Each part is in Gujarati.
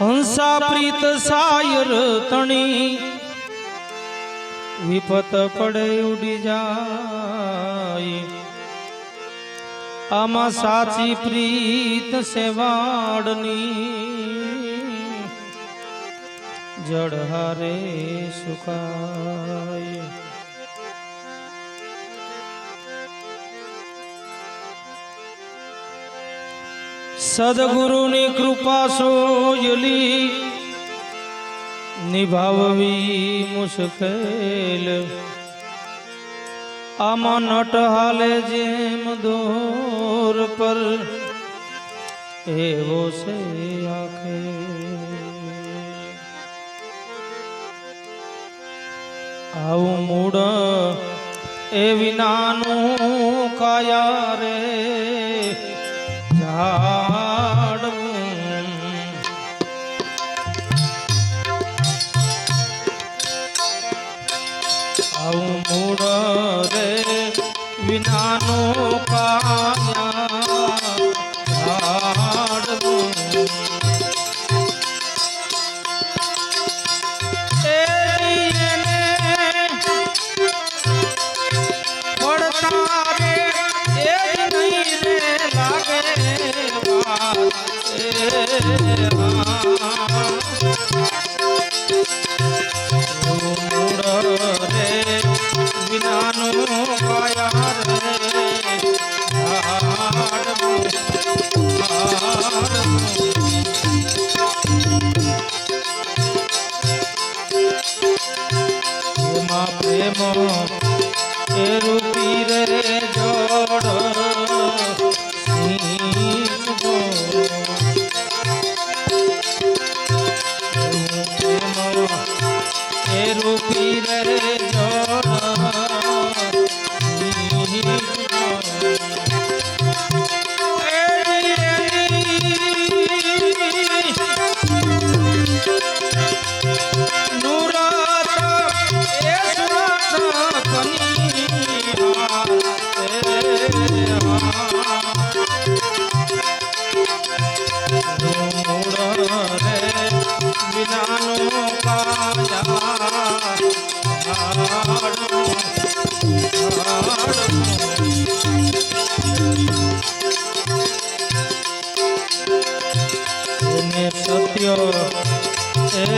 હંસા પ્રીત સાયર તણી. વિપત પડે ઉડી જાય. આમાં સાચી પ્રીત સેવાડની જળહારે સુખાય સદગુરુની કૃપા સોયલી નિભાવવી મુશ્કેલ. આમાં નટ હાલે જેમ દોર પર, એવો છે આખે. આવું મૂળ એ વિનાનું કાયા રે. ઝાડવું મૂળ રે વિનાનું કાયા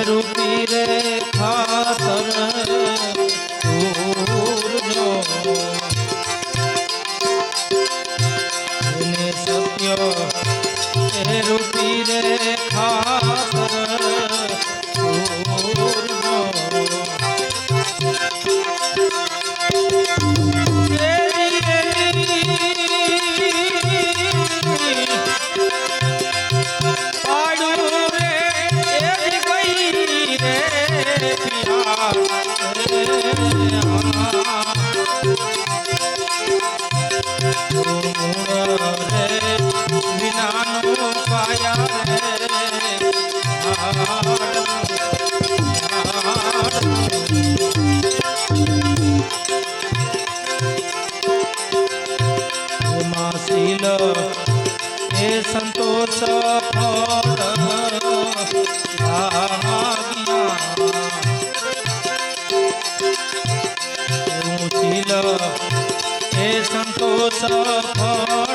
રૂપી રે ખાતર પૂરજો રે એ સંતોષ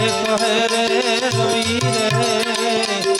કહે રે રવિ રે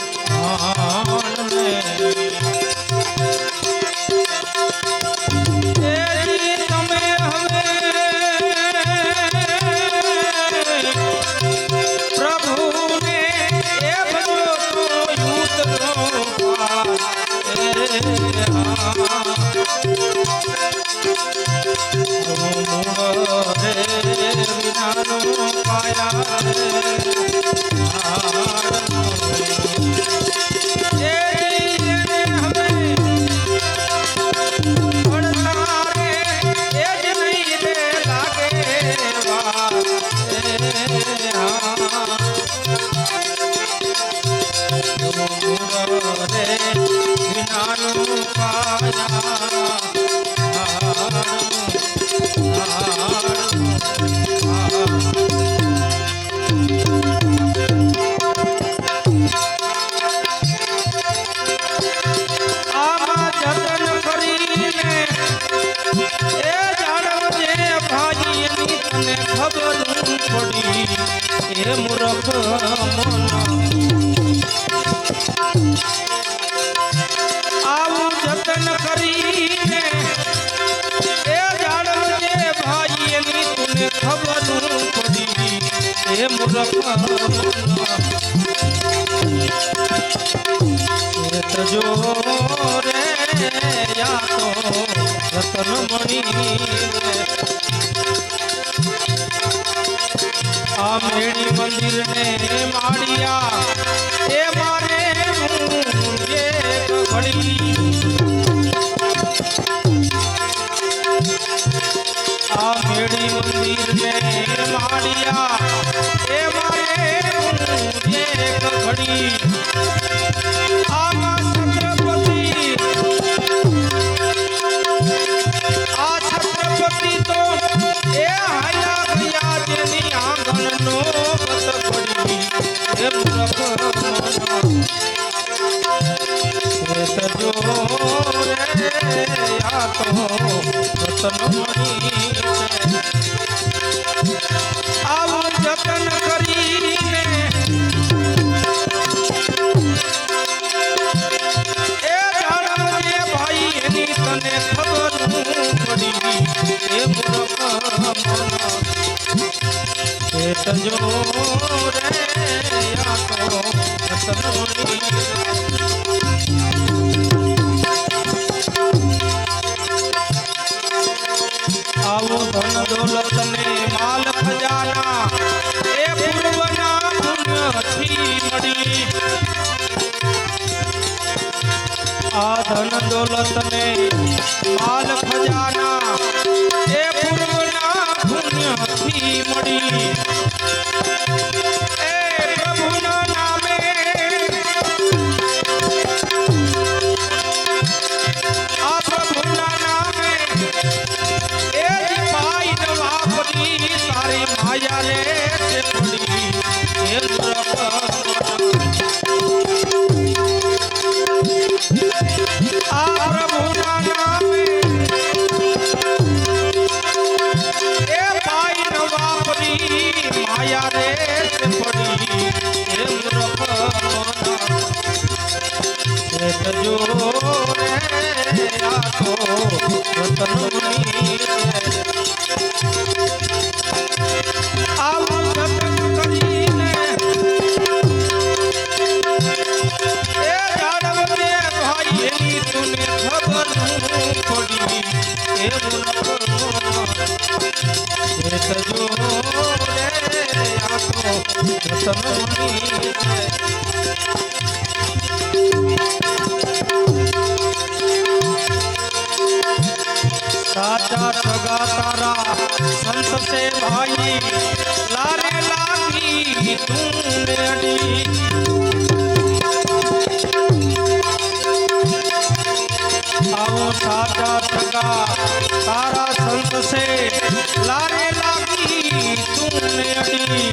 Yeah. દોલત ને માલ ખજાના રગા તારા સંત સે ભાઈ લારે લાગી તું બેડી આવો સાચા થગા તારા સંત સે લારે લાગી તું બેડી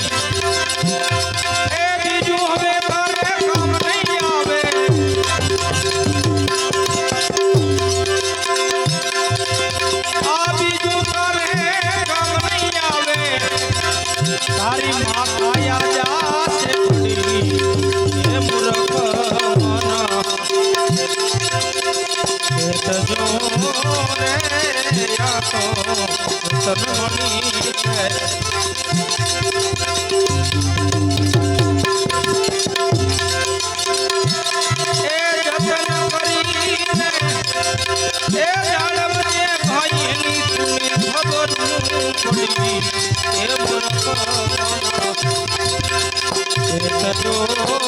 એ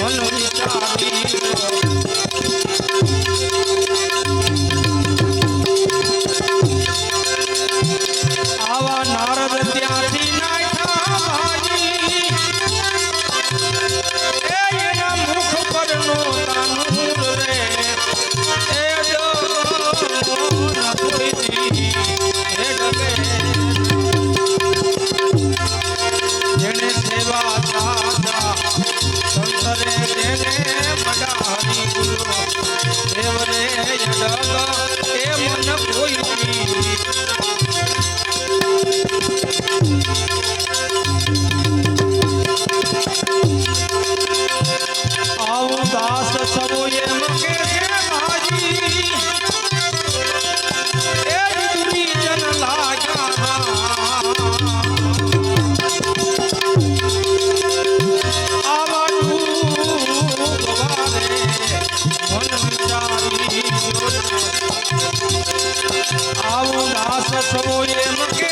বলো આવું દાસ